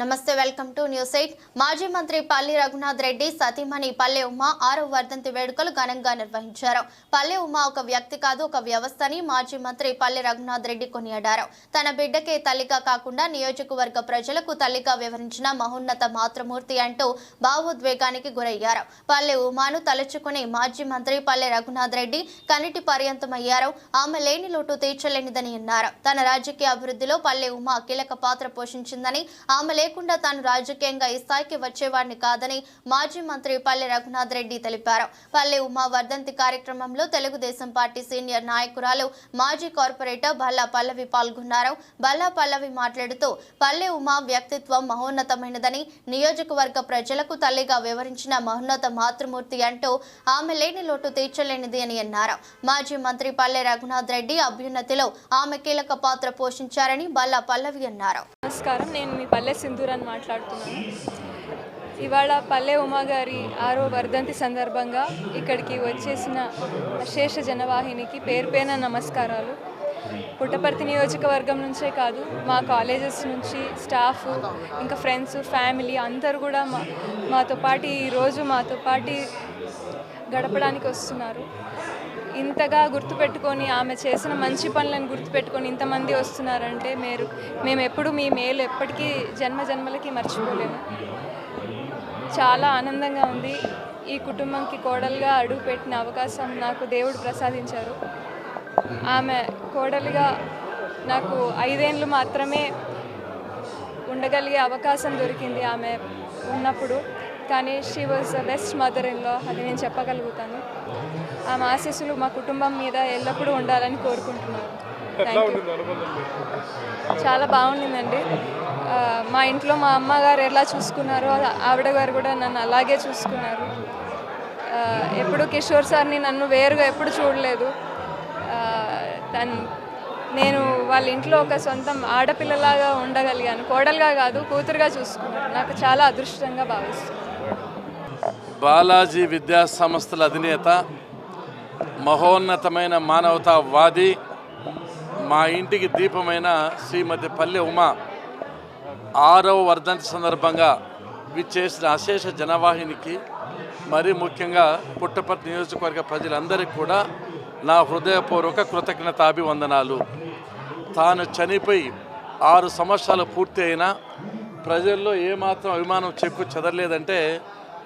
నమస్తే welcome to news eight. మాజీ మంత్రి పల్లి రఘునాథ్ రెడ్డి సతీమణి పల్లె ఉమ ఆరో వర్ధంతి వేడుకలు ఘనంగా నిర్వహించారు. పల్లె ఉమ ఒక వ్యక్తి కాదు ఒక వ్యవస్థని మాజీ మంత్రి పల్లె రఘునాథ్ రెడ్డి కొనియాడారు. తన బిడ్డకే తల్లిగా కాకుండా నియోజకవర్గ ప్రజలకు తల్లిగా వివరించిన మహోన్నత మాతృమూర్తి అంటూ భావోద్వేగానికి గురయ్యారు. పల్లె ఉమాను తలుచుకుని మాజీ మంత్రి పల్లె రఘునాథ్ రెడ్డి కన్నిటి పర్యంతమయ్యారు. ఆమె లేని లోటు తీర్చలేనిదని అన్నారు. తన రాజకీయ అభివృద్ధిలో పల్లె ఉమా కీలక పాత్ర పోషించిందని ఆమె లేకుండా తాను రాజకీయంగా ఈ స్థాయికి వచ్చేవాడిని కాదని మాజీ మంత్రి పల్లె రఘునాథ్ రెడ్డి తెలిపారు. పల్లె ఉమా వర్ధంతి కార్యక్రమంలో తెలుగుదేశం పార్టీ సీనియర్ నాయకురాలు మాజీ కార్పొరేటర్ బల్లా పల్లవి పాల్గొన్నారు. బల్లా పల్లవి మాట్లాడుతూ పల్లె ఉమా వ్యక్తిత్వం మహోన్నతమైనదని నియోజకవర్గ ప్రజలకు తల్లిగా వివరించిన మహోన్నత మాతృమూర్తి అంటూ ఆమె లేని లోటు తీర్చలేనిది అని అన్నారు. మాజీ మంత్రి పల్లె రఘునాథ్ రెడ్డి అభ్యున్నతిలో ఆమె కీలక పాత్ర పోషించారని బల్లా పల్లవి అన్నారు. నమస్కారం. నేను మీ పల్లె అని మాట్లాడుతున్నాను. ఇవాళ పల్లె ఉమాగారి ఆరో వర్ధంతి సందర్భంగా ఇక్కడికి వచ్చేసిన శేష జనవాహినికి పేరు నమస్కారాలు. పుట్టపర్తి నియోజకవర్గం నుంచే కాదు మా కాలేజెస్ నుంచి స్టాఫ్ ఇంకా ఫ్రెండ్స్ ఫ్యామిలీ అందరూ కూడా మా మాతో పాటు ఈరోజు మాతో పాటు గడపడానికి వస్తున్నారు. ఇంతగా గుర్తుపెట్టుకొని ఆమె చేసిన మంచి పనులను గుర్తుపెట్టుకొని ఇంతమంది వస్తున్నారంటే మీరు మేము ఎప్పుడు మీ మేలు ఎప్పటికీ జన్మ జన్మలకి మర్చిపోలేము. చాలా ఆనందంగా ఉంది. ఈ కుటుంబంకి కోడలుగా అడుగు పెట్టిన అవకాశం నాకు దేవుడు ప్రసాదించారు. ఆమె కోడలుగా నాకు ఐదేళ్ళు మాత్రమే ఉండగలిగే అవకాశం దొరికింది ఆమె ఉన్నప్పుడు. కానీ she was the best mother ఇన్లో అది నేను చెప్పగలుగుతాను. ఆమె ఆశీస్సులు మా కుటుంబం మీద ఎల్లప్పుడూ ఉండాలని కోరుకుంటున్నాను. థ్యాంక్ యూ చాలా బాగుండిందండి. ఆ, మా ఇంట్లో మా అమ్మగారు ఎలా చూసుకున్నారో ఆవిడ గారు కూడా నన్ను అలాగే చూసుకున్నారు. ఆ, ఎప్పుడు కిషోర్ సార్ని నన్ను వేరుగా ఎప్పుడు చూడలేదు. ఆ, తన్ నేను వాళ్ళ ఇంట్లో ఒక సొంతం ఆడపిల్లలాగా ఉండగలిగాను. కోడలుగా కాదు కూతురుగా చూసుకున్నాను. నాకు చాలా అదృష్టంగా భావిస్తున్నాను బాలాజీ విద్యా సంస్థల అధినేత మహోన్నతమైన మానవతావాది మా ఇంటికి దీపమైన శ్రీమతి పల్లె ఉమా. ఆరవ వర్ధంతి సందర్భంగా విచ్చేసిన అశేష జనవాహినికి మరీ ముఖ్యంగా పుట్టపర్తి నియోజకవర్గ ప్రజలందరికీ కూడా నా హృదయపూర్వక కృతజ్ఞతాభివందనాలు. తాను చనిపోయి ఆరు సంవత్సరాలు పూర్తి అయినా ప్రజల్లో ఏమాత్రం అభిమానం చెక్కు చెదరలేదంటే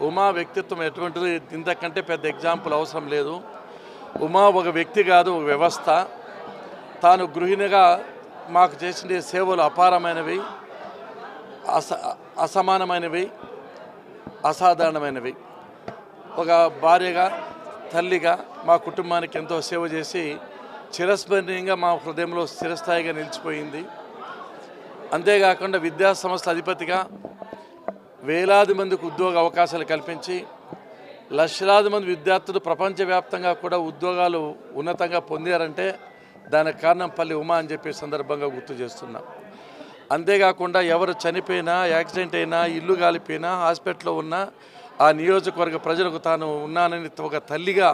ఉమా వ్యక్తిత్వం ఎటువంటిది? ఇంతకంటే పెద్ద ఎగ్జాంపుల్ అవసరం లేదు. ఉమా ఒక వ్యక్తి కాదు ఒక వ్యవస్థ. తాను గృహిణిగా మాకు చేసిన సేవలు అపారమైనవి అస అసమానమైనవి అసాధారణమైనవి. ఒక భార్యగా తల్లిగా మా కుటుంబానికి ఎంతో సేవ చేసి చిరస్మరణీయంగా మా హృదయంలో స్థిరస్థాయిగా నిలిచిపోయింది. అంతేకాకుండా విద్యాసంస్థ అధిపతిగా వేలాది మందికి ఉద్యోగ అవకాశాలు కల్పించి లక్షలాది మంది విద్యార్థులు ప్రపంచవ్యాప్తంగా కూడా ఉద్యోగాలు ఉన్నతంగా పొందారంటే దానికి కారణం పల్లి ఉమా అని చెప్పే సందర్భంగా గుర్తు చేస్తున్నాం. అంతేకాకుండా ఎవరు చనిపోయినా యాక్సిడెంట్ అయినా ఇల్లు కాలిపోయినా హాస్పిటల్లో ఉన్నా ఆ నియోజకవర్గ ప్రజలకు తాను ఉన్నానని ఒక తల్లిగా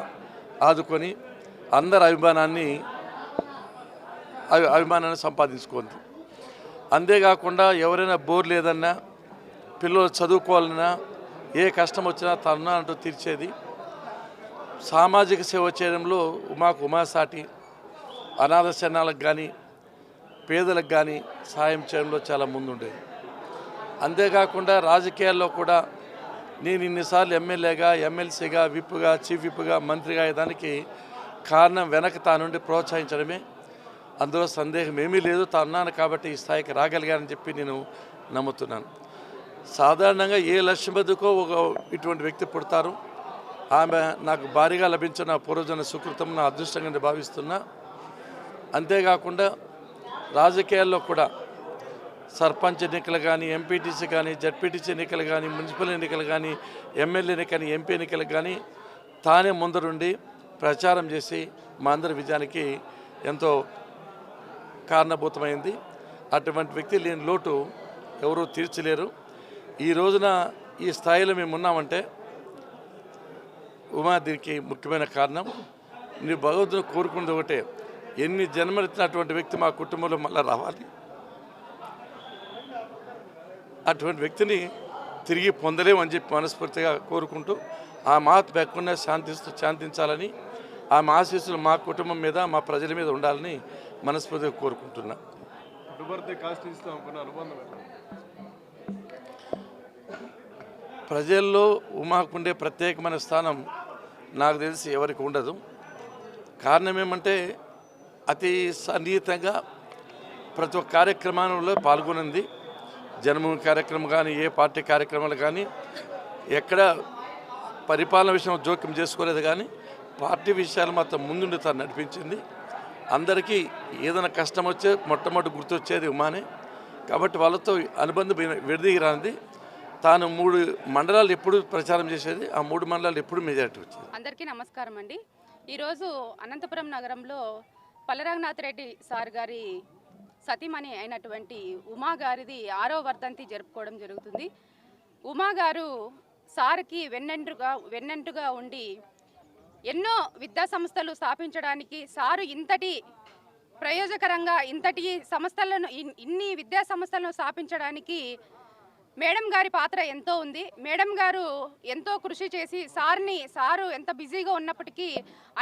ఆదుకొని అందరి అభిమానాన్ని అభిమానాన్ని సంపాదించుకుంది అంతేకాకుండా ఎవరైనా బోర్ లేదన్నా పిల్లలు చదువుకోవాలన్నా ఏ కష్టం వచ్చినా తను అంటూ తీర్చేది. సామాజిక సేవ చేయడంలో ఉమాకు ఉమాసాటి అనాథ శరణాలకు కానీ పేదలకు కానీ సాయం చేయడంలో చాలా ముందుండేది. అంతేకాకుండా రాజకీయాల్లో కూడా నేను ఇన్నిసార్లు ఎమ్మెల్యేగా ఎమ్మెల్సీగా విప్పుగా చీఫ్ విప్పుగా మంత్రిగా అయ్యేదానికి కారణం వెనక తానుండి ప్రోత్సహించడమే. అందులో సందేహం ఏమీ లేదు. తానున్నాను కాబట్టి ఈ స్థాయికి రాగలిగానని చెప్పి నేను నమ్ముతున్నాను. సాధారణంగా ఏ లక్ష్యం ఒక ఇటువంటి వ్యక్తి పుడతారు. ఆమె నాకు భారీగా లభించిన పూర్వజన సుకృతం నా అదృష్టంగా భావిస్తున్నా. అంతేకాకుండా రాజకీయాల్లో కూడా సర్పంచ్ ఎన్నికలు కానీ ఎంపీటీసీ కానీ జడ్పీటీసీ ఎన్నికలు కానీ మున్సిపల్ ఎన్నికలు కానీ ఎమ్మెల్యే ఎన్నికలు ఎంపీ ఎన్నికలు కానీ తానే ముందరుండి ప్రచారం చేసి మా అందరి విజయానికి ఎంతో కారణభూతమైంది. అటువంటి వ్యక్తి లేని లోటు ఎవరూ తీర్చలేరు. ఈ రోజున ఈ స్థాయిలో మేము ఉన్నామంటే ఉమా దీనికి ముఖ్యమైన కారణం. నీ భగవంతుని కోరుకున్నది ఒకటే ఎన్ని జన్మలెత్తినటువంటి వ్యక్తి మా కుటుంబంలో మళ్ళీ రావాలి? అటువంటి వ్యక్తిని తిరిగి పొందలేమని చెప్పి మనస్ఫూర్తిగా కోరుకుంటూ ఆ మాత లేకుండా శాంతిస్తూ శాంతించాలని ఆ ఆశీస్సులు మా కుటుంబం మీద మా ప్రజల మీద ఉండాలని మనస్ఫూర్తిగా కోరుకుంటున్నా పుట్టుబడితే కాస్టింగ్స్తో అనుకున్న అనుబంధం ఎలా? ప్రజల్లో ఉమాకుండే ప్రత్యేకమైన స్థానం నాకు తెలిసి ఎవరికి ఉండదు. కారణం ఏమంటే అతి సన్నిహితంగా ప్రతి ఒక్క కార్యక్రమంలో పాల్గొనింది. జన్మభూమి కార్యక్రమం కానీ ఏ పార్టీ కార్యక్రమాలు కానీ ఎక్కడ పరిపాలన విషయం జోక్యం చేసుకోలేదు కానీ పార్టీ విషయాలు మాత్రం ముందుండి తను నడిపించింది. అందరికీ ఏదైనా కష్టం వచ్చే మొట్టమొదటి గుర్తొచ్చేది ఉమానే. కాబట్టి వాళ్ళతో అనుబంధం విన- విడదీయరానిది. తాను మూడు మండలాలు ఎప్పుడు ప్రచారం చేసేది ఆ మూడు మండలాలు ఎప్పుడు మెజార్టీ వచ్చేది? అందరికీ నమస్కారం అండి. ఈరోజు అనంతపురం నగరంలో పల్లరంగనాథ్ రెడ్డి సార్ గారి సతీమణి అయినటువంటి ఉమా గారిది ఆరో వర్ధంతి జరుపుకోవడం జరుగుతుంది. ఉమా గారు సార్కి వెన్నెంటుగా వెన్నెంటుగా ఉండి ఎన్నో విద్యా సంస్థలు స్థాపించడానికి సారు ఇంతటి ప్రయోజకరంగా ఇంతటి సంస్థలను ఇన్- ఇన్ని విద్యా సంస్థలను స్థాపించడానికి మేడం గారి పాత్ర ఎంతో ఉంది. మేడం గారు ఎంతో కృషి చేసి సార్ని సారు ఎంత బిజీగా ఉన్నప్పటికీ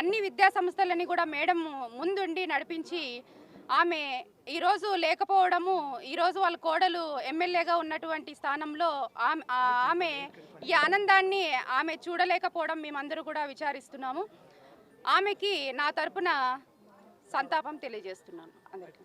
అన్ని విద్యా సంస్థలని కూడా మేడం ముందుండి నడిపించి ఆమె ఈరోజు లేకపోవడము ఈరోజు వాళ్ళ కోడలు ఎమ్మెల్యేగా ఉన్నటువంటి స్థానంలో ఆమె ఆమె ఈ ఆనందాన్ని ఆమె చూడలేకపోవడం మేమందరూ కూడా విచారిస్తున్నాము. ఆమెకి నా తరపున సంతాపం తెలియజేస్తున్నాను. అందరికీ.